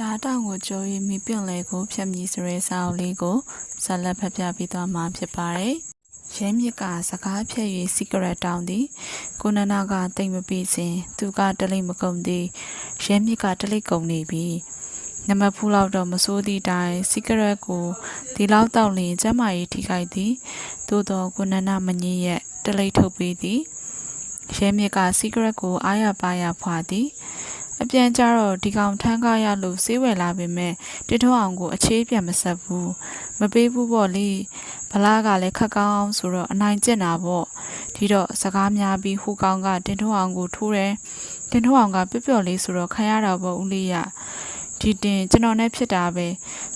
ဓာတောင်ကိုကြိုး၍မိပင်လေကိုဖြတ်မြည်စရဲစာအုပ်လေးကိုဇက်လက်ဖတ်ပြပေးသွားမှာဖြစ်ပါတယ်။ရဲမြစ်ကစကားဖြတ်၍စီကရက်တောင်းသည်ကိုနနာကတိတ်မပြီးစဉ်သူကတလိမ့်မကုန်သည်ရဲမြစ်ကတလိမ့်ကုန်နေပြီနမဖူးလောက်တော့မစိုးသည့်တိုင်စီကရက်ကိုဒီလောက်တောက်လျင်ကျမ်းမာရေးထိခိုက်သည်သို့တော့ကိုနနာမငင်းရက်တလိမ့်ထုတ်ပေးသည်ရဲမြစ်ကစီကရက်ကိုအားရပါရဖွာသည် အပြန်ကြတော့ဒီကောင်ထမ်းကားရလို့စေးဝယ်လာပေမဲ့တစ်ထောအောင်ကို အခြေးပြန်မဆက်ဘူးမပေးဘူးပေါ့လေဗလားကလည်းခက်ကောင်းအောင်ဆိုတော့အနိုင်ကျင့်တာပေါ့ဒီတော့စကားများပြီးဟူကောင်ကတင်ထောအောင်ကိုထိုးတယ်တင်ထောအောင်ကပြပြလေးဆိုတော့ခံရတာပေါ့ဦးလေးရဒီတင်ကျွန်တော်နဲ့ဖြစ်တာပဲ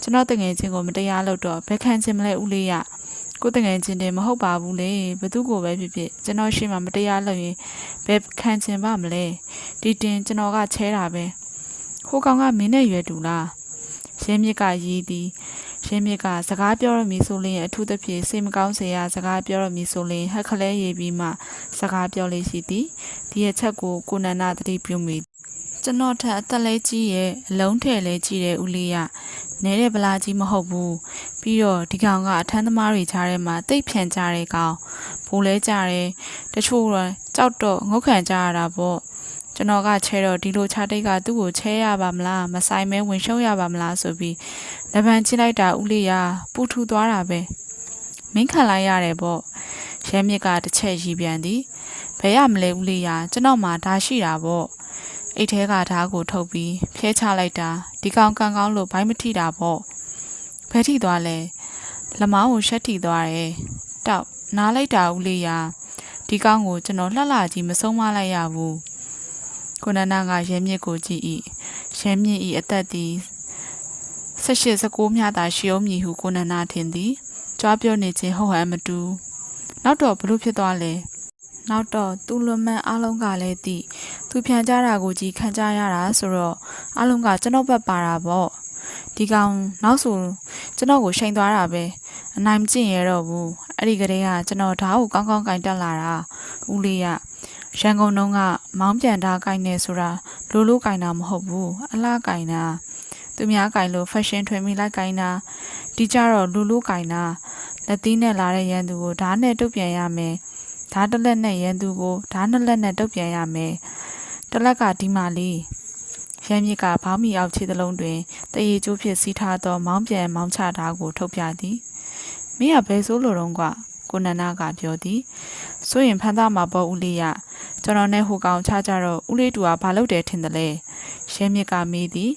ကျွန်တော်တငယ်ချင်းကိုမတရားလို့တော့ဘယ်ခံချင်မလဲဦးလေးရ ကိုတငယ်ချင်းတင်မဟုတ်ပါဘူးလေဘသူကိုပဲဖြစ်ဖြစ်ကျွန်တော်ရှိမှမတရားလို့ရင်ဘယ်ခံချင်ပါမလဲဒီတင်ကျွန်တော်ကချဲတာပဲဟိုကောင်ကမင်းနဲ့ရွယ်တူလားရင်းမြစ်ကရီးသည်ရင်းမြစ်ကစကားပြောရမည်ဆိုရင်အထူးသဖြင့်စိတ်မကောင်းစရာစကားပြောရမည်ဆိုရင်ဟက်ခလဲရေးပြီးမှစကားပြောလေးရှိသည်ဒီအချက်ကိုကိုနန္ဒသတိပြုမိ ကျွန်တော်ထက်အသက်လေးကြီးရဲ့အလုံးထည်လေးကြီးတဲ့ဦးလေးရနဲတဲ့ဗလာကြီးမဟုတ်ဘူးပြီးတော့ဒီကောင်ကအထမ်းသမားတွေကြားထဲမှာတိတ်ဖြန်ကြတဲ့ကောင်ဘိုးလဲကြတယ်တချို့တော့ကြောက်တော့ငုတ်ခံကြရတာပေါ့ကျွန်တော်ကချဲတော့ဒီလိုချတိတ်ကသူ့ကိုချဲရပါမလားမဆိုင်မဲဝင်ရှုံးရပါမလားဆိုပြီးလက်ပံချိလိုက်တာဦးလေးရပူထူသွားတာပဲမင်းခံလိုက်ရတယ်ပေါ့ရဲမြစ်ကတစ်ချက်ရီပြန်သည်ဘယ်ရမလဲဦးလေးရကျွန်တော်မှဒါရှိတာပေါ့ အိတ်ထဲကဓာတ်ကိုထုတ်ပြီးဖျဲချလိုက်တာဒီကောင်ကန်ကောင်းလို့ဘိုင်းမထိတာပေါ့ဖဲထိသွားလဲလက်မောင်းကိုရှက်ထိသွားတယ်တောက်နားလိုက်တာဦးလေးရဒီကောင်ကိုကျွန်တော်လှလှကြီးမဆုံးမလိုက်ရဘူးကိုနန္ဒကရဲမြစ်ကိုကြည့်၏ရဲမြစ်၏အသက်သည်၁၈၁၉မြသာရှိအောင်မည်ဟုကိုနန္ဒထင်သည်ကြွားပြောနေခြင်းဟုတ်ဟန်မတူနောက်တော့ဘလို့ဖြစ်သွားလဲနောက်တော့သူ့လွန်မှန်အားလုံးကလည်းသိ သူဖြန်ကြတာကိုကြည့်ခံကြရတာဆိုတော့အားလုံးကကျွန်တော်ဘက်ပါတာပေါ့ဒီကောင်နောက်ဆိုကျွန်တော်ကိုချိန်သွားတာပဲအနိုင်မကျင့်ရတော့ဘူးအဲ့ဒီကလေးကကျွန်တော်ဓာတ်ကိုကောင်းကောင်းကင်တက်လာတာဦးလေးကရန်ကုန်တုန်းကမောင်းပြန်တာကင်နေဆိုတာလိုလိုကင်တာမဟုတ်ဘူးအလားကင်တာသူများကင်လို့ fashion ထွင်မိလိုက်ကင်တာဒီကြတော့လိုလိုကင်တာလက်သီးနဲ့လာတဲ့ရန်သူကိုဓာတ်နဲ့တုတ်ပြန်ရမယ်ဓာတ်တစ်လက်နဲ့ရန်သူကိုဓာတ်နှစ်လက်နဲ့တုတ်ပြန်ရမယ် တစ်လက်ကဒီမာလေးရန်မြစ်ကဘောင်းမီအောက်ခြေသလုံးတွင်တရေကျိုးဖြစ်စီးထားသောမောင်းပြန်မောင်းချတာကိုထုတ်ပြသည်မင်းကဘယ်ဆိုးလို့တော့ကကိုနန္ဒကပြောသည်ဆိုရင်ဖန်သားမှာပေါ့ဦးလေးရကျွန်တော်နဲ့ဟိုကောင်ချကြတော့ဦးလေးတူကဘာလုပ်တယ်ထင်တယ်လဲရဲမြစ်ကမေးသည်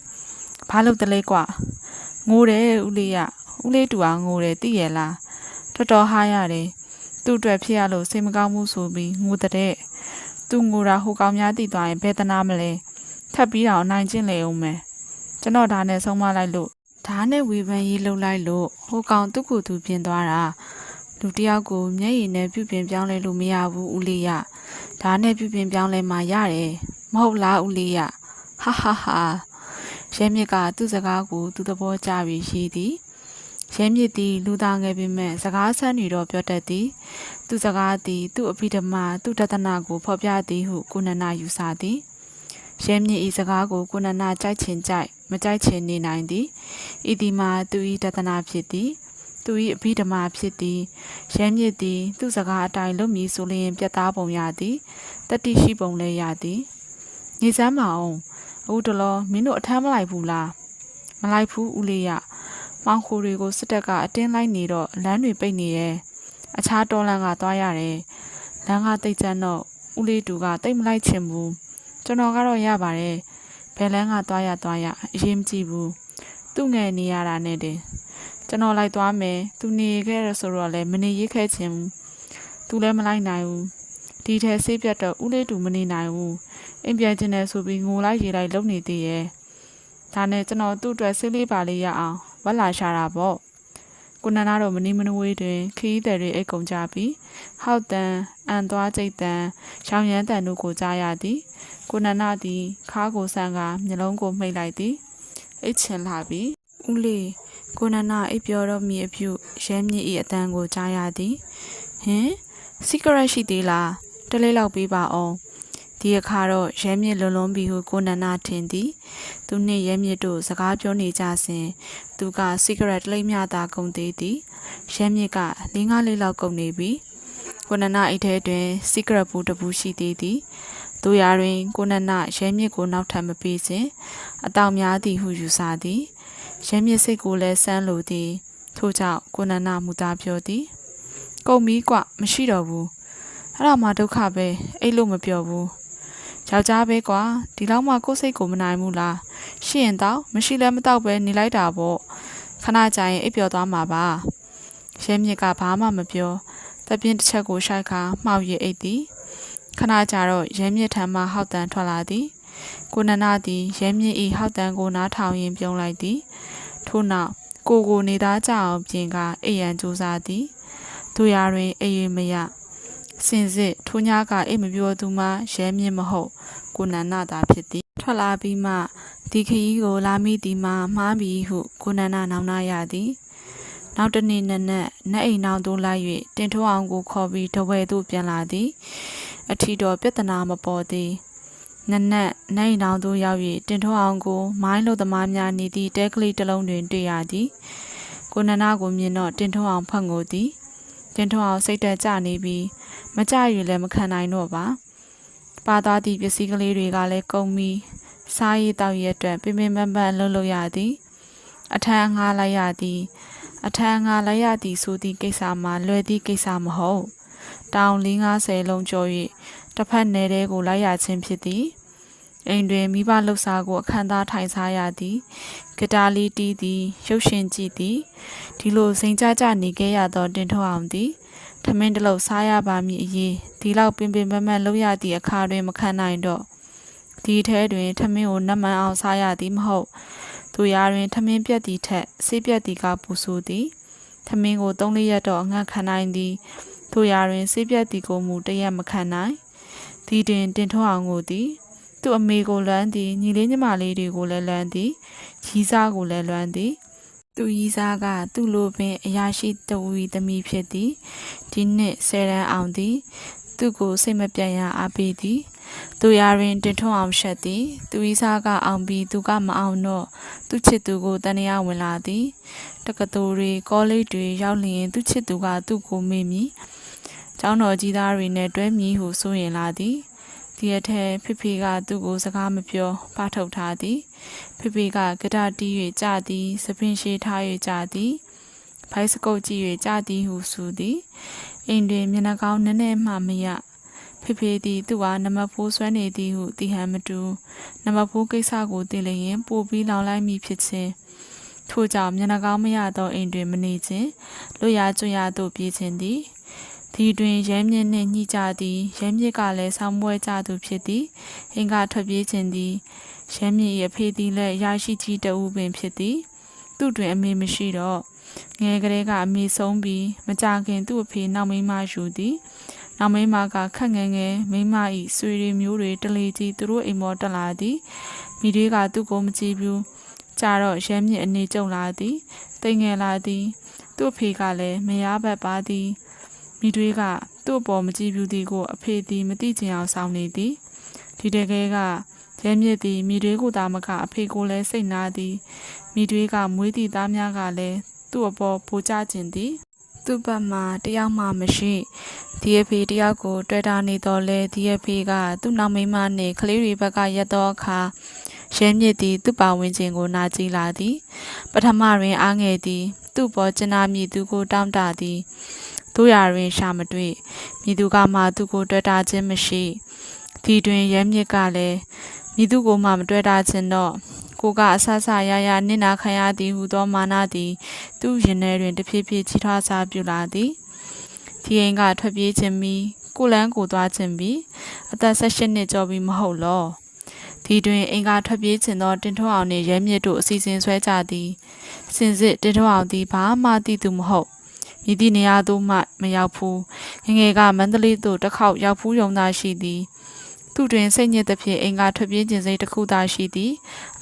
ဘာလုပ်တယ်လဲကွာငိုတယ်ဦးလေးရဦးလေးတူကငိုတယ်သိရလားတော်တော်ဟားရတယ်သူ့အတွက်ဖြစ်ရလို့စိတ်မကောင်းမှုဆိုပြီးငိုတဲ့ သူငိုတာဟိုကောင်များသိသွားရင်ဘယ်တနာမလဲထပ်ပြီးတော့နိုင်ကျင့်လေအောင်မယ်ကျွန်တော်ဒါနဲ့ဆုံးမလိုက်လို့ဒါနဲ့ဝေဖန်ရေးလှုပ်လိုက်လို့ဟိုကောင်သူ့ကိုယ်သူပြင်သွားတာလူတစ်ယောက်ကိုမျက်ရည်နဲ့ပြုပြင်ပြောင်းလဲလို့မရဘူးဦးလေးရဒါနဲ့ပြုပြင်ပြောင်းလဲမှရတယ်မဟုတ်လားဦးလေးရဟာဟာဟာရဲမြစ်ကသူ့စကားကိုသူ့သဘောကျပြီးရှိသည် ရဲမြစ်သည်လူသားငယ်ပေမဲ့စကားဆန်းနေတော့ပြောတတ်သည် သူ့စကားသည်သူ့အဖိဓမ္မာသူ့တဒနာကိုဖော်ပြသည်ဟုကိုနန္ဒယူဆသည်ရဲမြစ်ဤစကားကိုကိုနန္ဒကြိုက်ချင်ကြိုက်မကြိုက်ချင်နေနိုင်သည်ဤဒီမှာသူဤတဒနာဖြစ်သည်သူ၏အဖိဓမ္မာဖြစ်သည်ရဲမြစ်သည် သူ့စကားအတိုင်းလုပ်မည်ဆိုလျင်ပြတ်သားပုံရသည်တတိရှိပုံလဲရသည်ညီစမ်းမအောင်အခုတလောမင်းတို့အထမ်းမလိုက်ဘူးလားမလိုက်ဘူးဦးလေးရ မောင်ခိုတွေကိုစစ်တပ်ကအတင်းလိုက်နေတော့လမ်းတွေပိတ်နေရဲ့အခြားတော်လန်ကသွားရတယ်လမ်းကတိတ်ကျန်းတော့ဦးလေးတူကတိတ်မလိုက်ချင်ဘူးကျွန်တော်ကတော့ရပါတယ်ဘယ်လမ်းကသွားရသွားရအရေးမကြီးဘူးသူ့ငယ်နေရတာနဲ့တင်ကျွန်တော်လိုက်သွားမယ်သူနေခဲ့ရဆိုတော့လည်းမနေရခဲ့ချင်ဘူးသူလည်းမလိုက်နိုင်ဘူးဒီထဲဆေးပြတ်တော့ဦးလေးတူမနေနိုင်ဘူးအိမ်ပြန်ကျင်တယ်ဆိုပြီးငိုလိုက်ရေလိုက်လုံနေသေးရဲ့ဒါနဲ့ကျွန်တော်သူ့အတွက်ဆေးလေးပါလေးရအောင် ဝက်လာရှာတာပေါ့ကိုနန္ဒတော့မနီမနဝေးတွင်ခီးသည်တွေအိတ်ကုန်ကြပြီးဟောက်တန်အန်သွားကျိတ်တန်ရောင်ရမ်းတန်တို့ကိုကြားရသည်ကိုနန္ဒသည်ခါးကိုဆန်းကမျက်လုံးကိုမှိတ်လိုက်သည်အိတ်ချင်လာပြီးဦးလေးကိုနန္ဒအိပ်ပြောတော့မိအပြုရဲမြစ်၏အတန်ကိုကြားရသည်ဟင် secret ရှိသေးလားတလေးလောက်ပေးပါအောင်ခ ဒီအခါတော့ရဲမြစ်လွန်လွန်ပြီဟုကိုနန္နာထင်သည် သူနှင့်ရဲမြစ်တို့စကားပြောနေကြစဉ်သူကစီဂရက်လိမ့်မြသာကုန်သေးသည်ရဲမြစ်က၄၅လေးလောက်ကုန်နေပြီကိုနန္နာအိတ်ထဲတွင်စီဂရက်ဘူးတစ်ဘူးရှိသေးသည်တို့ရာတွင်ကိုနန္နာရဲမြစ်ကိုနောက်ထပ်မပေးစဉ်အတောင်များသည်ဟုယူဆသည်ရဲမြစ်စိတ်ကိုလည်းစမ်းလိုသည်ထို့ကြောင့်ကိုနန္နာမူသားပြောသည်ကုန်ပြီကွမရှိတော့ဘူးအဲ့ဒါမှဒုက္ခပဲအဲ့လိုမပြောဘူး ယောက်ျားပဲကွာဒီလောက်မှကိုယ်စိတ်ကိုမနိုင်ဘူးလားရှိရင်တော့မရှိလဲမတော့ပဲနေလိုက်တာပေါ့ခဏကြာရင်အိပ်ပျော်သွားမှာပါရဲမြစ်ကဘာမှမပြောတပြင်းတစ်ချက်ကိုရှိုက်ခါမှောက်ရအိတ်သည်ခဏကြာတော့ရဲမြစ်ထံမှဟောက်တန်ထွက်လာသည်ကိုနနာသည်ရဲမြစ်ဤဟောက်တန်ကိုနားထောင်ရင်ပြုံးလိုက်သည်ထို့နောက်ကိုကိုနေသားကြအောင်ပြင်ကအိပ်ရန်ကြိုးစားသည်သူရတွင်အိပ်ရမရ စင်စစ်ထိုးညာကအိမ်မပြောသူမှရဲမြင့်မဟုတ်ကိုနန္နာသာဖြစ်သည်ထွက်လာပြီးမှဒီခရီးကိုလာမိသည်မှာမှားပြီဟုကိုနန္နာနောင်နာရသည်နောက်တစ်နေ့နက်နက်နတ်အိမ်နောက်သို့လိုက်၍တင်ထိုးအောင်ကိုခေါ်ပြီးတဝဲသို့ပြန်လာသည်အထီတော်ပြဿနာမပေါ်သည်နက်နက်နတ်အိမ်နောက်သို့ရောက်၍တင်ထိုးအောင်ကိုမိုင်းလို့သမားများနေသည့်တဲကလေးတစ်လုံးတွင်တွေ့ရသည်ကိုနန္နာကိုမြင်တော့တင်ထိုးအောင်ဖတ်ငိုသည် တင်ထိုးအောင်စိတ်တက်ကြနေပြီးမကြရလည်းမခံနိုင်တော့ပါပါသွားသည့်ပစ္စည်းကလေးတွေကလည်းကုန်ပြီးစားရည်တောက်ရည်အတွက်ပင်ပင်ပန်းပန်းလှုပ်လို့ရသည် အထမ်းငှားလိုက်ရသည် အထမ်းငှားလိုက်ရသည်ဆိုသည့်ကိစ္စမှာလွယ်သည့်ကိစ္စမဟုတ်တောင်450လုံးကျော်၍တစ်ဖက်နယ်တဲကိုလိုက်ရခြင်းဖြစ်သည်အိမ်တွင်မိဘလှုပ်ရှားကိုအခမ်းသားထိုင်စားရသည် ဂီတာလေးတီးသည် ရုပ်ရှင်ကြည့်သည်ဒီလိုစိန်ကြကြနေခဲ့ရသောတင်ထောက်အောင်သည်ထမင်းတစ်လုံးစားရပါမည်အရေးဒီလောက်ပင်ပင်ပန်းပန်းလုပ်ရသည့်အခါတွင်မခံနိုင်တော့ဒီထဲတွင်ထမင်းကိုနတ်မှန်အောင်စားရသည်မဟုတ်သူရာတွင်ထမင်းပြက်သည်ထက်ဆေးပြက်သည်ကပူဆိုးသည်ထမင်းကို၃လရက်တော့အငတ်ခံနိုင်သည်သူရာတွင်ဆေးပြက်သည်ကိုမူတရက်မခံနိုင်ဒီတွင်တင်ထွန်းအောင်ကိုသည် သူ့အမေကိုလွမ်းသည်ညီလေးညီမလေးတွေကိုလည်းလွမ်းသည်ရီးစားကိုလည်းလွမ်းသည်သူရီးစားကသူ့လိုပင်အရာရှိတဝီသမီးဖြစ်သည်ဒီနှစ်ဆယ်တန်းအောင်သည် သူ့ကိုစိတ်မပြတ်ရအားပေးသည်သူရာတွင်တင်ထွန်းအောင်ရှက်သည်သူရီးစားကအောင်ပြီးသူကမအောင်တော့သူချစ်သူကိုတန်ရာဝင်လာသည်တက္ကသိုလ်တွေကောလိပ်တွေရောက်လျင်သူချစ်သူကသူ့ကိုမေ့မည်ကျောင်းတော်ကြီးသားတွေနဲ့တွဲမြည်ဟုဆိုရင်လာသည် ဒီအထက်ဖေဖေကသူ့ကိုစကားမပြောပထုတ်ထားသည်ဖေဖေကကဒါတီး၍ကြသည်စပင်ရှည်ထား၍ကြသည်ဘိုက်စကုတ်ကြည့်၍ကြသည်ဟုဆိုသည်အိမ်တွင်မျက်နှာကောင်းနည်းနည်းမှမရဖေဖေသည်သူ့အားနမဖိုးဆွဲနေသည်ဟုသိဟန်မတူနမဖိုးကိစ္စကိုသိလျင်ပို့ပြီးလောင်လိုက်မိဖြစ်ခြင်းထို့ကြောင့်မျက်နှာကောင်းမရသောအိမ်တွင်မနေခြင်းလွတ်ရကျွရသို့ပြေးခြင်းသည် ဒီတွင်ရဲမြင့်နှင့်ညှိကြသည်ရဲမြင့်ကလည်းဆောင်းပွဲကြသူဖြစ်သည်အင်ကထွက်ပြေးခြင်းသည်ရဲမြင့်၏အဖေသည်လည်းရရှိကြီးတဦးပင်ဖြစ်သည် သူ့တွင်အမေမရှိတော့ငယ်ကလေးကအမေဆုံးပြီးမကြခင်သူ့အဖေနောက်မိန်းမယူသည်နောက်မိန်းမကခက်ငယ်ငယ်မိန်းမ၏ဆွေတွေမျိုးတွေတလေကြီးသူတို့အိမ်မောတက်လာသည်မိတွေက သူ့ကိုမကြည့်ဘူးကြတော့ရဲမြင့်အနေကျုံလာသည်တိမ်ငယ်လာသည် သူ့အဖေကလည်းမရဘက်ပါသည် မိတွေကသူ့အပေါ်မကြည့်ဘူးသည်ကိုအဖေသည်မသိချင်အောင်ဆောင်နေသည်ဒီတကယ်ကရဲမြင့်သည်မိတွေကိုသာမကအဖေကိုလည်းစိတ်နာသည်မိတွေကမွေးသည့်သားများကလည်းသူ့အပေါ်ပိုကြခြင်းသည်သူ့ဘက်မှာတယောက်မှမရှိဒီအဖေတယောက်ကိုတွေ့တာနေတော့လဲဒီအဖေကသူ့နောက်မိန်းမနှင့်ကလေးတွေဘက်ကရက်တော့အခါရဲမြစ်သည်သူ့ပါဝင်ခြင်းကိုနာကြည့်လာသည် ပထမတွင်အားငယ်သည် သူ့ပေါ်ကျနာမည်သူကိုတောင်းတသည် တို့ရာတွင်ရှာမတွေ့မည်သူကမှသူကိုတွေ့တာခြင်းမရှိဒီတွင်ရဲမြစ်ကလည်းမည်သူကိုမှမတွေ့တာခြင်းတော့ကိုကအဆဆရရနစ်နာခံရသည်ဟုသောမာနသည် သူ့ရင်ထဲတွင်တဖြည်းဖြည်းချီထွားစားပြူလာသည်ဒီအိမ်ကထွက်ပြေးခြင်းမီကိုလန်းကိုသွားခြင်းပြီးအသက်16နှစ်ကျော်ပြီမဟုတ်လောဒီတွင်အိမ်ကထွက်ပြေးခြင်းသောတင်ထွန်းအောင်နှင့်ရဲမြစ်တို့အစီအစဉ်ဆွဲကြသည်စင်စစ်တင်ထွန်းအောင်သည်ဘာမှသိသူမဟုတ် မြည်သည့်နေရာသို့မှမရောက်ဘူးငယ်ငယ်ကမန္တလေးသို့တစ်ခေါက်ရောက်ဖူးရုံသာရှိသည်သူတွင်စိတ်ညစ်သဖြင့်အိမ်ကထွက်ပြေးခြင်းစိတ်တစ်ခုသာရှိသည်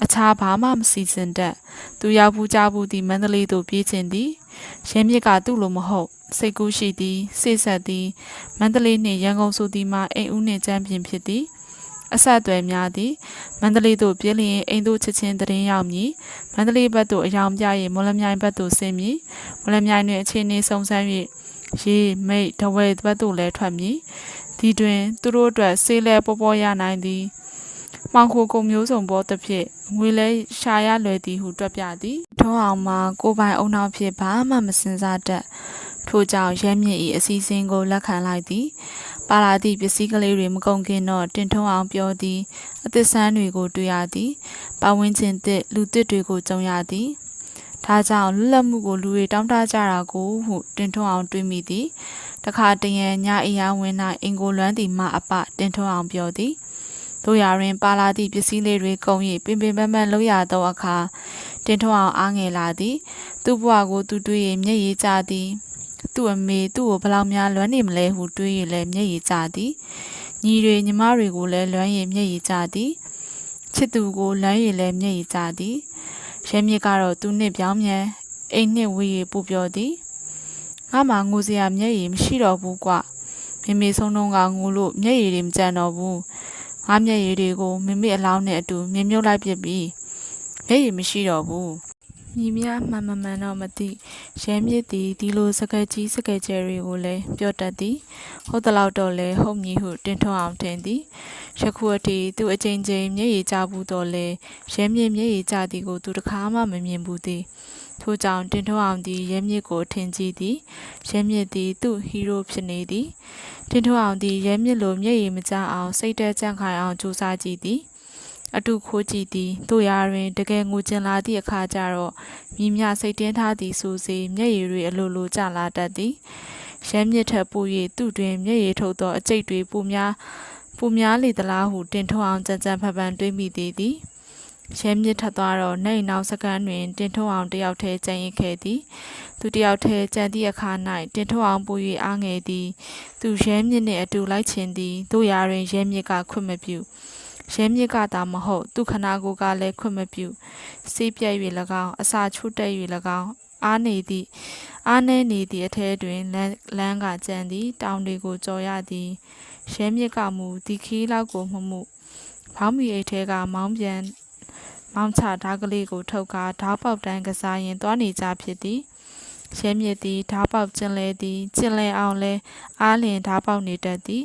အခြားဘာမှမစီစဉ်တတ်သူရောက်ဘူးကြဘူးသည်မန္တလေးသို့ပြေးခြင်းသည်ရင်းမြစ်ကသူ့လိုမဟုတ်စိတ်ကူးရှိသည်စိတ်ဆက်သည်မန္တလေးနှင့်ရန်ကုန်ဆိုသည်မှာအိမ်ဦးနှင့်ကျမ်းပြင်ဖြစ်သည် အဆက်အသွယ်များသည်မန္တလေးသို့ပြည်လျင်အိမ်သို့ချက်ချင်းတရင်ရောက်မည်မန္တလေးဘက်သို့အယောင်ပြ၍မော်လမြိုင်ဘက်သို့ဆင်းမည်မော်လမြိုင်တွင်အခြေအနေစုံစမ်း၍ရေမိတ်တဝဲဘက်သို့လည်းထွက်မည်ဒီတွင်သူတို့အတွက်ဆေးလဲပေါ်ပေါ်ရနိုင်သည်မောင်ခိုကုံမျိုးစုံပေါ်သဖြင့်ငွေလဲရှာရလွယ်သည်ဟုတွက်ပြသည်ထုံးအောင်မှာကိုပိုင်အုံနောက်ဖြစ်ဘာမှမစင်စားတတ် ထို့ကြောင့်ရဲမြင့်၏အစီအစဉ်ကိုလက်ခံလိုက်သည်ပါလာသည့်ပစ္စည်းကလေးတွေမကုန်ခင်တော့တင်ထုံးအောင်ပြောသည်အသစ်ဆန်းတွေကိုတွေ့ရသည်ပတ်ဝန်းကျင်သစ်လူသစ်တွေကိုကြုံရသည်ဒါကြောင့်လွတ်လပ်မှုကိုလူတွေတောင်းတကြတာကိုဟုတင်ထုံးအောင်တွေးမိသည်တခါတရံညအိယာဝင်၌အင်ကိုလွမ်းသည်မအပတင်ထုံးအောင်ပြောသည်တို့ရာတွင်ပါလာသည့်ပစ္စည်းလေးတွေကုန်၍ပင်ပင်ပန်းပန်းလှုပ်ရသောအခါတင်ထုံးအောင်အားငယ်လာသည် သူ့ဘဝကိုသူတွေး၍မျက်ရည်ကျသည် သူ့အမေသူ့ကိုဘယ်လောက်များလွမ်းနေမလဲဟုတွေး၍လည်းမျက်ရည်ကျသည်ညီတွေညီမတွေကိုလည်းလွမ်း၍မျက်ရည်ကျသည်ချစ်သူကိုလွမ်း၍လည်းမျက်ရည်ကျသည်ရဲမြစ်ကတော့သူနှစ်ပြောင်းမြန်အိမ်နှစ်ဝေး၍ပူပြောသည်ငါမှငိုစရာမျက်ရည်မရှိတော့ဘူးကွမေမေဆုံးတော့ကငိုလို့မျက်ရည်တွေမကျန်တော့ဘူးငါမျက်ရည်တွေကိုမေမေအလောင်းနဲ့အတူမြင်မြုပ်လိုက်ပြစ်ပြီးမျက်ရည်မရှိတော့ဘူးမြ ည်များမှန်မမှန်တော့မသိရဲမြစ်သည်ဒီလိုစကက်ကြီးစကက်ကျယ်တွေကိုလည်းပြောတတ်သည်ဟုတ်သလောက်တော့လဲဟုတ်မည်ဟုတင်ထွန်းအောင်ထင်သည်ယခုအထိသူအချိန်ချင်းမျက်ရည်ကျဘူးတော့လဲရဲမြစ်မျက်ရည်ကျသည်ကိုသူတစ်ခါမှမမြင်ဘူးသည်ထို့ကြောင့်တင်ထွန်းအောင်သည်ရဲမြစ်ကိုထင်ကြည့်သည်ရဲမြစ်သည်သူ့ဟီးရိုးဖြစ်နေသည်တင်ထွန်းအောင်သည်ရဲမြစ်လိုမျက်ရည်မကျအောင်စိတ်တဲကြန့်ခိုင်အောင်ကြိုးစားကြည့်သည် အတုခိုးကြည့်သည်တို့ရာတွင်တကယ်ငိုကျင်လာသည့်အခါကျတော့မြည်မြစိတ်တင်းထားသည်ဆိုစေမျက်ရည်တွေအလိုလိုကျလာတတ်သည်ရမ်းမြစ်ထက်ပို၍သူ့တွင်မျက်ရည်ထုတ်သောအကျိတ်တွေပိုများပိုများလေသလားဟုတင်ထုံအောင်ကြံကြံဖန်ဖန်တွေးမိသေးသည်ရမ်းမြစ်ထက်သွားတော့နိုင်နောက်စကန်တွင် တင်ထုံအောင်တယောက်တည်းကြံရစ်ခဲ့သည်သူတယောက်တည်းကြံသည့်အခါ၌တင်ထုံအောင်ပို၍အားငယ်သည် သူရမ်းမြစ်နှင့်အတူလိုက်ချင်သည်တို့ရာတွင်ရမ်းမြစ်ကခွင့်မပြု ရဲမြစ်ကသာမဟုတ်သူခနာကိုယ်ကလည်းခွင့်မပြုစေးပြက်၍၎င်းအစာချို့တက်၍၎င်းအားနေသည့်အားနေနေသည့်အထဲတွင်လမ်းလမ်းကကြံသည်တောင်တွေကိုကြော်ရသည်ရဲမြစ်ကမူဒီခီးလောက်ကိုမမှုဘောင်းမီအိတ်ထဲကမောင်းပြန်မောင်းချဓားကလေးကိုထုတ်ကာဓားပေါက်တန်းကစားရင်သွားနေကြဖြစ်သည် ရဲမြစ်သည်ဓားပေါက်ကျင်လဲသည်ကျင်လဲအောင်လဲအားလျင်ဓားပေါက်နေတတ်သည်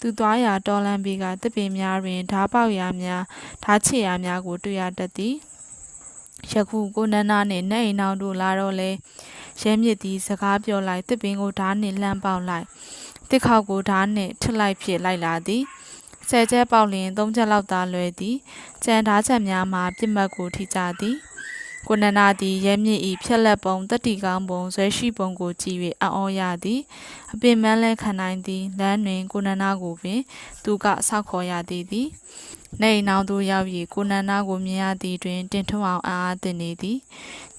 သူသွားရာတော်လန်ဘီကတစ်ပင်များတွင်ဓားပေါက်ရာများဓားချစ်ရာများကိုတွေ့ရတတ်သည်ယခုကိုနန္နာနှင့်နေအိမ်အောင်တို့လာတော့လဲရဲမြစ်သည်စကားပြောလိုက်တစ်ပင်ကိုဓားနှင့်လှမ်းပေါက်လိုက်တစ်ခေါက်ကိုဓားနှင့်ထစ်လိုက်ဖြစ်လိုက်လာသည်ဆယ်ချက်ပေါက်လျင်သုံးချက်လောက်သာလွယ်သည်ကြံဓားချက်များမှာပြစ်မှတ်ကိုထိကြသည် ကိုနန္နာသည်ရဲမြစ်ဤဖြက်လက်ပုံတတိကောင်းပုံဇွဲရှိပုံကိုကြည့်၍အံ့ဩရသည်အပင်မန်းလဲခံနိုင်သည်လမ်းတွင်ကိုနန္နာကိုပင် သူကဆောက်ခေါ်ရသည်သည်နေအိမ်အောင်သို့ရောက်၍ကိုနန္နာကိုမြင်ရသည်တွင် တင်ထွန်းအောင်အားအားသင့်နေသည်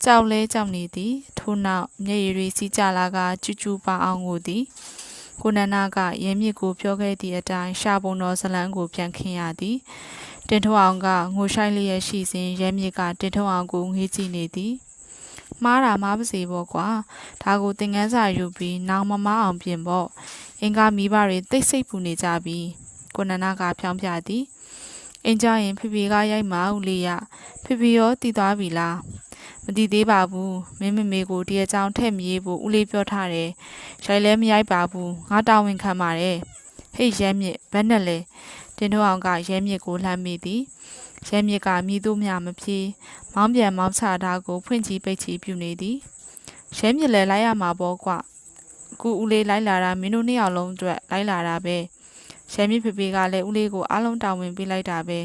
ကြောက်လဲကြောက်နေသည်ထို့နောက်မျက်ရည်တွေစီးကျလာကကျူးကျူးပါအောင်ကိုသည်ကိုနန္နာကရဲမြစ်ကိုပြောခဲ့သည့်အတိုင်းရှာပုံတော်ဇလန်းကိုပြန်ခင်းရသည် တင်ထွန်းအောင်ကငိုဆိုင်လျက်ရှိစဉ်ရဲမြစ်ကတင်ထွန်းအောင်ကိုငေးကြည့်နေသည်မှားတာမှားပါစေပေါ့ကွာဒါကိုသင်ငန်းစာယူပြီးနောင်မမအောင်ပြင်ပေါ့အင်္ဂါမိဘတွေတိတ်ဆိတ်ပူနေကြပြီကိုနန္နာကဖြောင်းပြသည်အင်ကြရင်ဖေဖေကရိုက်မဦးလေးရဖေဖေရောတည်သွားပြီလားမတည်သေးပါဘူးမင်းမမေကိုဒီအကြောင်းထည့်မြေးဖို့ဦးလေးပြောထားတယ်ရိုက်လဲမရိုက်ပါဘူးငါတာဝန်ခံပါတယ်ဟေ့ရဲမြစ်ဘယ်နဲ့လဲ တင်တော့အောင်ကရဲမြစ်ကိုလှမ်းမိသည်ရဲမြစ်ကမြည်သူမြမဖြေမောင်းပြန်မောင်းချတာကိုဖွင့်ချီပိတ်ချီပြုနေသည်ရဲမြစ်လည်းလိုက်ရမှာပေါ့ကွအခုဦးလေးလိုက်လာတာမင်းတို့နှစ်ယောက်လုံးအတွက်လိုက်လာတာပဲရဲမြစ်ဖေဖေကလည်းဦးလေးကိုအားလုံးတာဝန်ပေးလိုက်တာပဲ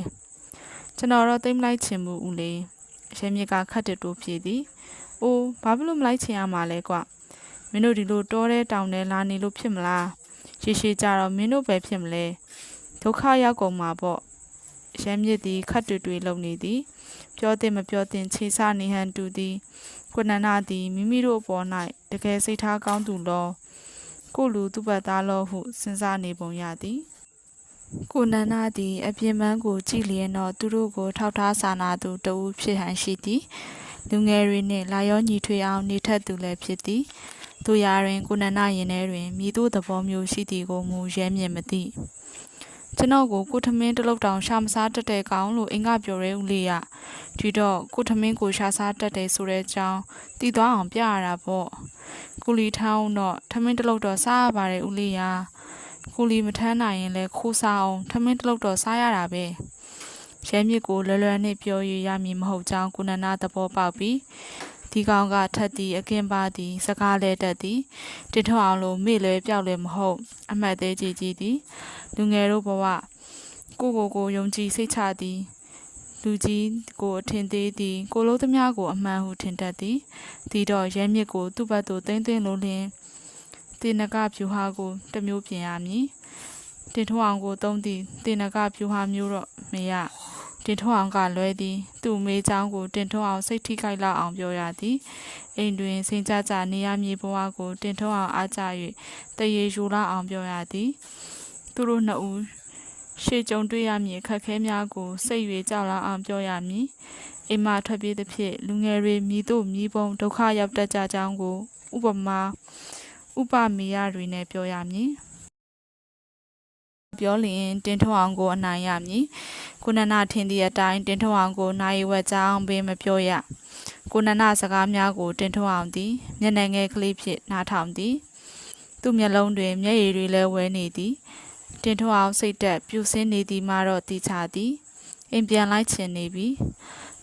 ကျွန်တော်တော့သိမ့်မလိုက်ချင်ဘူးဦးလေးရဲမြစ်ကခတ်တတူဖြေသည်အိုးဘာဖြစ်လို့မလိုက်ချင်ရမှာလဲကွမင်းတို့ဒီလိုတောတဲ့တောင်ထဲလာနေလို့ဖြစ်မလားရှေရှေကြတော့မင်းတို့ပဲဖြစ်မလဲ ဒုက္ခရောက်ကုန်မှာပေါ့ရမ်းမြစ်သည်ခတ်တွေ့တွေ့လုံနေသည် ပြောသည်မပြောသည်ခြေဆနေဟန်တူသည်ကိုနန္နာသည်မိမိတို့အပေါ်၌တကယ်စိတ်ထားကောင်းသူလောကိုလူသူ့ဘက်သားလောဟုစဉ်းစားနေပုံရသည်ကိုနန္နာသည်အပြင်းပန်းကိုကြည့်လျင်တော့သူတို့ကိုထောက်ထားစာနာသူတဦးဖြစ်ဟန်ရှိသည်လူငယ်တွေနှင့်လာရောညီထွေအောင်နေထက်သူလည်းဖြစ်သည်သူရာတွင်ကိုနန္နာရင်ထဲတွင်မိတို့သဘောမျိုးရှိသည်ကိုမူရဲမြင်မသိ ကျွန်တော်ကိုကိုထမင်းတစ်လုတ်တောင်ရှာမစားတတ်တဲ့ကောင်လို့အင်္ဂပြောရဲဦးလေးရဒီတော့ကိုထမင်းကိုရှာစားတတ်တယ်ဆိုတဲ့အကြောင်းတည်သွားအောင်ပြရတာပေါ့ကိုလီထောင်းတော့ထမင်းတစ်လုတ်တော့စားရပါတယ်ဦးလေးရကိုလီမထမ်းနိုင်ရင်လည်းခိုးစားအောင်ထမင်းတစ်လုတ်တော့စားရတာပဲရဲမြစ်ကိုလွယ်လွယ်နဲ့ပြောရရမည်မဟုတ်ကြောင်းကုနနာသဘောပေါက်ပြီး ဒီကောင်ကထက်သည်အကင်ပါသည် စကားလဲတတ်သည်တင်ထောက်အောင်လို့မေ့လဲပြောက်လဲမဟုတ် အမှတ်သေးကြည်ကြည်သည်လူငယ်တို့ဘဝကိုကိုကိုယုံကြည်စိတ်ချသည်လူကြီးကိုအထင်သေးသည် ကိုလုံးသမားကိုအမှန်ဟုထင်တတ်သည်ဒီတော့ရဲမြစ်ကိုသူ့ဘက်သို့တင်းတင်းလို့လျင်တင်နကဖြူဟာကိုတစ်မျိုးပြင်ရမည်တင်ထွန်းအောင်ကိုသုံးသည်တင်နကဖြူဟာမျိုးတော့မရ တင်ထွန်းအောင်ကလွဲသည် သူ့မေးချောင်းကိုတင်ထွန်းအောင်စိတ်ထိခိုက်လောက်အောင်ပြောရသည်အိမ်တွင်စင်ကြကြနေရမည်ဘဝကိုတင်ထွန်းအောင်အားကြ၍တရေယူလောက်အောင်ပြောရသည် သူတို့နှစ်ဦးရှေ့ကြုံတွေ့ရမည်အခက်အခဲများကိုစိတ်၍ကြောက်လာအောင်ပြောရမည်အိမ်မထွက်ပြေးသဖြင့်လူငယ်တွေမြည်တို့မြည်ပုံဒုက္ခရောက်တတ်ကြကြောင်းကို ဥပမာဥပမေယတွေနဲ့ပြောရမည် ပြောလျင်တင်ထွန်းအောင်ကိုအနိုင်ရမည်ကိုနနာထင်သည့်အတိုင်းတင်ထွန်းအောင်ကိုနိုင်ဝက်ကြောင်းပင်မပြောရကိုနနာစကားများကိုတင်ထွန်းအောင်သည်မျက်နှာငယ်ကလေးဖြင့်နားထောင်သည်သူ့မျက်လုံးတွင်မျက်ရည်တွေလည်းဝဲနေသည်တင်ထွန်းအောင်စိတ်တက်ပြူစင်းနေသည်မှတော့တီချသည်အိမ်ပြန်လိုက်ချင်နေပြီ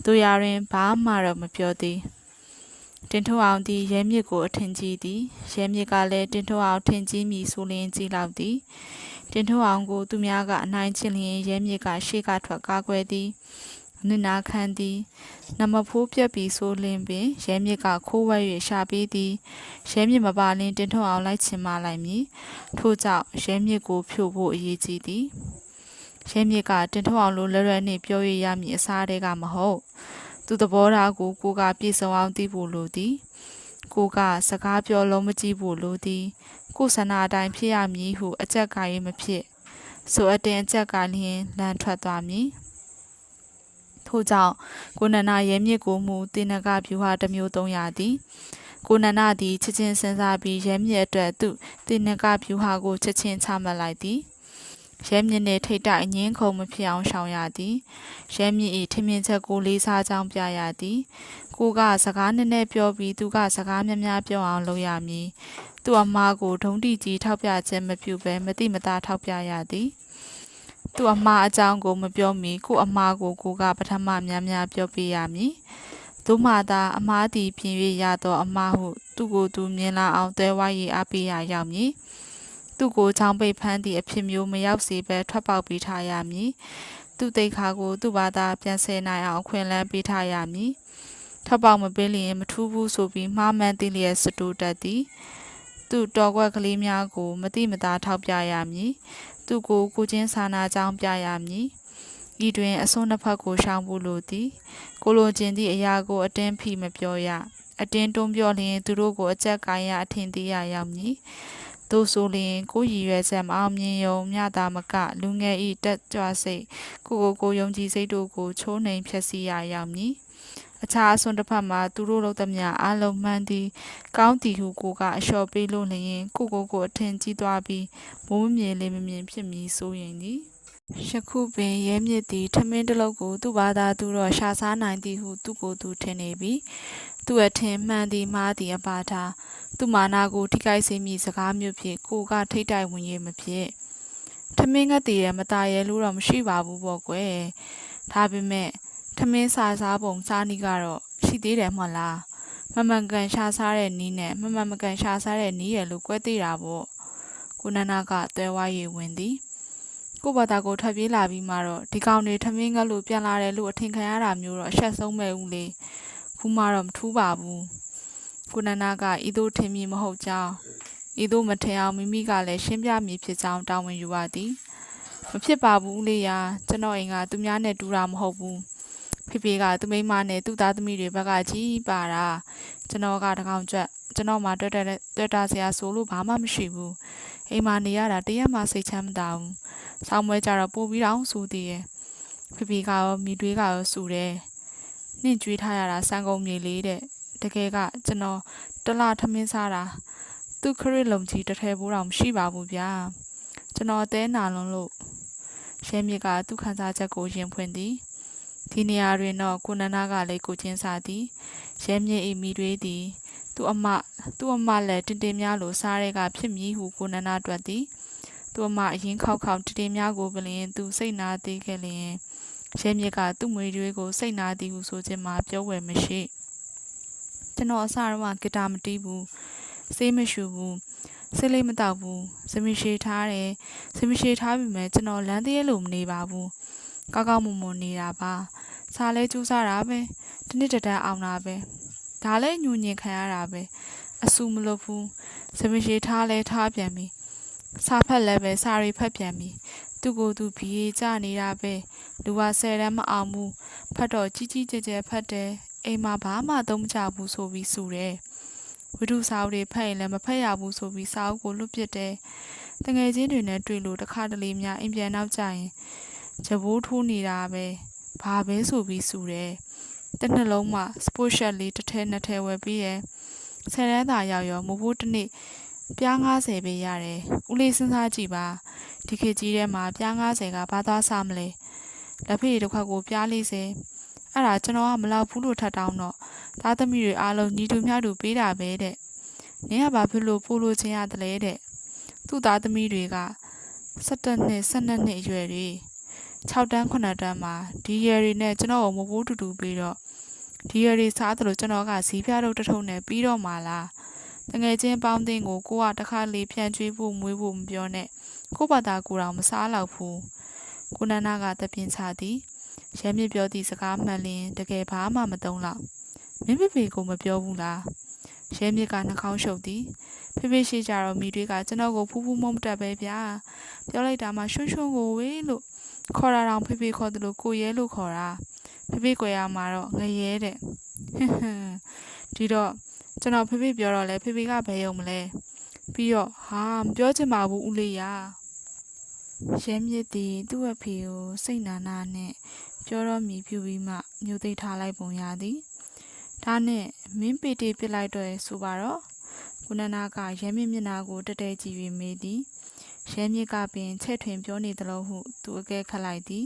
သူရရင်ဘာမှတော့မပြောသည်တင်ထွန်းအောင်သည်ရဲမြစ်ကိုအထင်ကြီးသည်ရဲမြစ်ကလည်းတင်ထွန်းအောင်ထင်ကြီးမိဆိုလျင်ကြည့်လောက်သည် တင်ထွန်းအောင်ကို သူများကအနိုင်ချင်လျင်ရဲမြစ်ကရှေ့ကထွက်ကားကွယ်သည်နစ်နာခံသည် နမဖိုးပြက်ပြီးဆိုလင်းပင်ရဲမြစ်ကခိုးဝဲ၍ရှာပေးသည်ရဲမြစ်မပါလင်းတင်ထွန်းအောင်လိုက်ချင်မှလိုက်မည်ထို့ကြောင့်ရဲမြစ်ကိုဖြို့ဖို့အရေးကြီးသည်ရဲမြစ်ကတင်ထွန်းအောင်လိုလွယ်လွယ်နှင့်ပြောရရမည်အစားတဲကမဟုတ်သူသဘောထားကိုကိုကပြည့်စုံအောင်သိဖို့လိုသည်ကိုကစကားပြောလုံးမကြည့်ဖို့လိုသည် ကိုဆန္ဒအတိုင်းဖြစ်ရမည်ဟုအကြက်ကရေးမဖြစ်ဆိုအတင်အကြက်ကလျင်လမ်းထွက်သွားမည်ထို့ကြောင့်ကိုနန္ဒရဲမြစ်ကိုမူတင်နကဗျူဟာတစ်မျိုးသုံးရသည်ကိုနန္ဒသည်ချက်ချင်းစဉ်းစားပြီးရဲမြစ်အတွက်သူတင်နကဗျူဟာကိုချက်ချင်းချမှတ်လိုက်သည်ရဲမြစ်နှင့်ထိတ်တိုက်အငင်းခုန်မဖြစ်အောင်ရှောင်ရသည်ရဲမြစ်၏ထင်မြင်ချက်ကိုလေးစားကြောင်းပြရသည်ကိုကစကားနည်းနည်းပြောပြီးသူကစကားများများပြောအောင်လုပ်ရမည် သူအမားကိုဒုံတိကြီးထောက်ပြခြင်းမပြုဘဲမတိမတာထောက်ပြရသည်သူအမားအကြောင်းကိုမပြောမီကိုအမားကိုကိုကပထမများများပြောပြရမည်သို့မှသာအမားသည်ပြင်၍ရသောအမားဟုသူကိုယ်သူမြင်လာအောင်တဲဝိုင်းရအပေးရရောက်မည်သူ့ကိုချောင်းပိတ်ဖမ်းသည့်အဖြစ်မျိုးမရောက်စေဘဲထွက်ပေါက်ပေးထားရမည်သူ့တိတ်ခါကိုသူ့ဘာသာပြန်ဆယ်နိုင်အောင်အခွင့်အလမ်းပေးထားရမည်ထွက်ပေါက်မပေးလျင်မထူးဘူးဆိုပြီးမှားမှန်းသိလျက်စတူတက်သည် သူ့တော်ကွက်ကလေးများကို မတိမတာထောက်ပြရမည်သူ့ကိုကိုချင်းစာနာကြောင်းပြရမည်ဤတွင်အစွန်းနှစ်ဖက်ကိုရှောင်ဖို့လိုသည်ကိုလိုချင်သည့်အရာကိုအတင်းဖိမပြောရအတင်းတွန်းပြောလျင်သူတို့ကိုအကြက်ကိုင်းရအထင်သေးရရောက်မည်သို့ဆိုလျင်ကိုရည်ရွယ်ချက်မအောင်မြင်ယုံမြတာမကလူငယ်ဤတက်ကြွစိတ်ကိုကိုကိုယုံကြည်စိတ်တို့ကိုချိုးနှိမ်ဖျက်ဆီးရရောက်မည် အခြားအစွန်းတစ်ဖက်မှာသူတို့လုပ်သမျှအလုံးမှန်သည်ကောင်းသည်ဟုကိုကအလျှော်ပေးလို့လျင်ကိုကိုကိုအထင်ကြီးသွားပြီးမိုးမြင်လေးမမြင်ဖြစ်မည်ဆိုရင်သည်ယခုပင်ရဲမြစ်သည်ထမင်းတစ်လုံးကိုသူ့ဘာသာသူတော့ရှာစားနိုင်သည်ဟုသူ့ကိုယ်သူထင်နေပြီသူ့အထင်မှန်သည်မှားသည်အပါထားသူ့မာနာကိုထိခိုက်စေမည့်စကားမျိုးဖြင့်ကိုကထိတ်တိုက်ဝင်ရမဖြစ်ထမင်းငတ်တည်ရဲ့မตายရဲ့လို့တော့မရှိပါဘူးပေါ့ကွယ်ဒါပေမဲ့ ထမင်းစားစားပုံစားနီးကတော့ရှိသေးတယ်မဟုတ်လားမမှန်ကန်ရှာစားတဲ့နီးနဲ့မမှန်မကန်ရှာစားတဲ့နီးရဲ့လို့ကွဲသေးတာပေါ့ကိုနန္နာကသွဲဝါးရည်ဝင်သည်ကိုဘာသာကိုထွက်ပြေးလာပြီးမှတော့ဒီကောင်တွေထမင်းငတ်လို့ပြန်လာတယ်လို့အထင်ခံရတာမျိုးတော့အဆက်ဆုံးမဲ့ဦးလေဖူးမတော့မထူးပါဘူးကိုနန္နာကဤသို့ထင်မြင်မဟုတ်ကြောင်းဤသို့မထင်အောင်မိမိကလည်းရှင်းပြမည်ဖြစ်ကြောင်းတာဝန်ယူရသည်မဖြစ်ပါဘူးလေယာကျွန်တော်အိမ်ကသူများနဲ့တူတာမဟုတ်ဘူး ဖေဖေကသူမိန်းမနဲ့သူ့သားသမီးတွေဘက်ကကြီးပါတာကျွန်တော်ကတကောင်ကြွက်ကျွန်တော်မှတွေ့တဲ့တွေ့တာဆရာဆိုလို့ဘာမှမရှိဘူးအိမ်မှာနေရတာတရက်မှစိတ်ချမ်းမသာဘူးဆောင်းမွဲကြတော့ပို့ပြီးတော့စူသေးရဲ့ဖေဖေကရောမိတွေးကရောစူတယ်နှင့်ကြွေးထားရတာစံကုန်မြေလေးတဲ့တကယ်ကကျွန်တော်တလထမင်းစားတာသူခရစ်လုံကြီးတစ်ထဲဘိုးတော်မရှိပါဘူးဗျာကျွန်တော်အသေးနာလွန်လို့ရဲမြစ်ကသူ့ခံစားချက်ကိုရင်ဖွင့်သည် ဒီနေရာတွင်တော့ကိုနန္ဒကလည်းကိုချင်းစားသည်ရဲမြစ်၏မိတွေးသည် သူ့အမသူ့အမလည်းတင်တင်များလိုစားရဲကဖြစ်မည်ဟုကိုနန္ဒတွက်သည်သူ့အမအရင်ခောက်ခောက်တင်တင်များကိုပလျင်သူစိတ်နာသေးခဲ့လျင်ရဲမြစ်ကသူ့မွေတွေးကိုစိတ်နာသည်ဟုဆိုခြင်းမှာပြောဝယ်မရှိကျွန်တော်အစတော့ကဂီတာမတီးဘူးစေးမရှူဘူးဆေးလေးမတောက်ဘူးစမီရှည်ထားတယ်စမီရှည်ထားပြီမဲ့ကျွန်တော်လမ်းတရဲလို့မနေပါဘူးကောက်ကောက်မွန်မွန်နေတာပါ စားလဲကျူးစားတာပဲတစ်နှစ်တစ်တန်းအောင်တာပဲဒါလည်းညူညင်ခံရတာပဲအဆူမလုပ်ဘူးစမီရှည်ထားလဲထားပြန်ပြီစာဖက်လည်းပဲစာရီဖက်ပြန်ပြီသူ့ကိုယ်သူဘီအေကြနေတာပဲလူကဆယ်တန်းမအောင်ဘူးဖတ်တော့ကြီးကြီးကျယ်ကျယ်ဖတ်တယ်အိမ်မှာဘာမှသုံးမချဘူးဆိုပြီးစုတယ်ဝိတုစာအုပ်တွေဖတ်ရင်လည်းမဖတ်ရဘူးဆိုပြီးစာအုပ်ကိုလွတ်ပစ်တယ်တငယ်ချင်းတွေနဲ့တွေ့လို့တစ်ခါတလေများအိမ်ပြန်နောက်ကျရင်ဂျဘိုးထိုးနေတာပဲ ဘာပဲဆိုပြီးစုတယ်တစ်နှလုံးမှစပို့ရှက်လေးတစ်ထဲနှစ်ထဲဝယ်ပြီးရယ်ဆယ်တန်းသာရောက်ရောမဖို့တစ်နေ့ပြား90ပဲရတယ်ဦးလေးစဉ်းစားကြည့်ပါဒီခေတ်ကြီးထဲမှာပြား90ကဘာသွားစားမလဲလက်ဖေးတစ်ခွက်ကိုပြားလေးစေအဲ့ဒါကျွန်တော်ကမလောက်ဘူးလို့ထပ်တောင်းတော့သားသမီးတွေအားလုံးညီတူမျှတူပေးတာပဲတဲ့နင်ကဘာဖြစ်လို့ပို့လို့ချင်းရတယ်လဲတဲ့သူ့သားသမီးတွေက17နှစ်12နှစ်အရွယ်တွေ 6တန်း9တန်းမှာဒီရယ်တွေနဲ့ကျွန်တော်ကိုမပိုးတူတူပြီးတော့ဒီရယ်တွေစားသလိုကျွန်တော်ကဇီးပြားတို့တစ်ထုံနဲ့ပြီးတော့မှလားတငယ်ချင်းပေါင်းတင်ကိုကိုကတစ်ခါလေဖြန့်ချွေးဖို့မွေးဖို့မပြောနဲ့ကို့ဘာသာကိုယ်တော်မစားတော့ဘူးကိုနန္ဒကတပင်ချသည်ရဲမြစ်ပြောသည့်စကားမှန်လျင်တကယ်ဘာမှမသုံးလောက်မင်းဖေဖေကိုမပြောဘူးလားရဲမြစ်ကနှာခေါင်းရှုပ်သည်ဖေဖေရှိကြတော့မိတွေကကျွန်တော်ကိုဖူးဖူးမုံမတက်ပဲဗျာပြောလိုက်တာမှရွှွှွှွှကိုဝေးလို့ ခေါ်တာတောင်ဖေဖေခေါ်တယ်လို့ကိုရဲလို့ခေါ်တာဖေဖေကွယ်ရမှာတော့ငရဲတဲ့ဟင်းဟင်းဒီတော့ကျွန်တော်ဖေဖေပြောတော့လဲဖေဖေကဘယ်ယုံမလဲပြီးတော့ဟာမပြောချင်ပါဘူးဦးလေးရာရဲမြစ်သည်သူ့အဖေကိုစိတ်နာနာနဲ့ပြောတော့မြည်ပြူပြီးမှမျိုးသိမ်းထားလိုက်ပုံရသည်ဒါနဲ့မင်းပေတီပစ်လိုက်တော့ဆိုပါတော့ကုနနာကရဲမြစ်မျက်နာကိုတက်တဲကြည့်ပြီးမေးသည် ရဲမြစ်ကပင်ချက်ထွင်ပြောနေသလိုဟု သူအကဲခတ်လိုက်သည်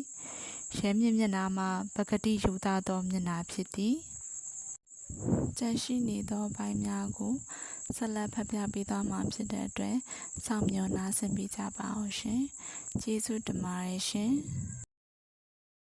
ရဲမြစ်မျက်နာမှာပကတိယူသားသောမျက်နာဖြစ်သည်ကျန်ရှိနေသောဘိုင်းများကိုဆက်လက်ဖတ်ပြပေးသွားမှာဖြစ်တဲ့အတွက်စောင့်မျှော်နားဆင်ပေးကြပါအောင်ရှင်ကျေးဇူးတင်ပါတယ်ရှင်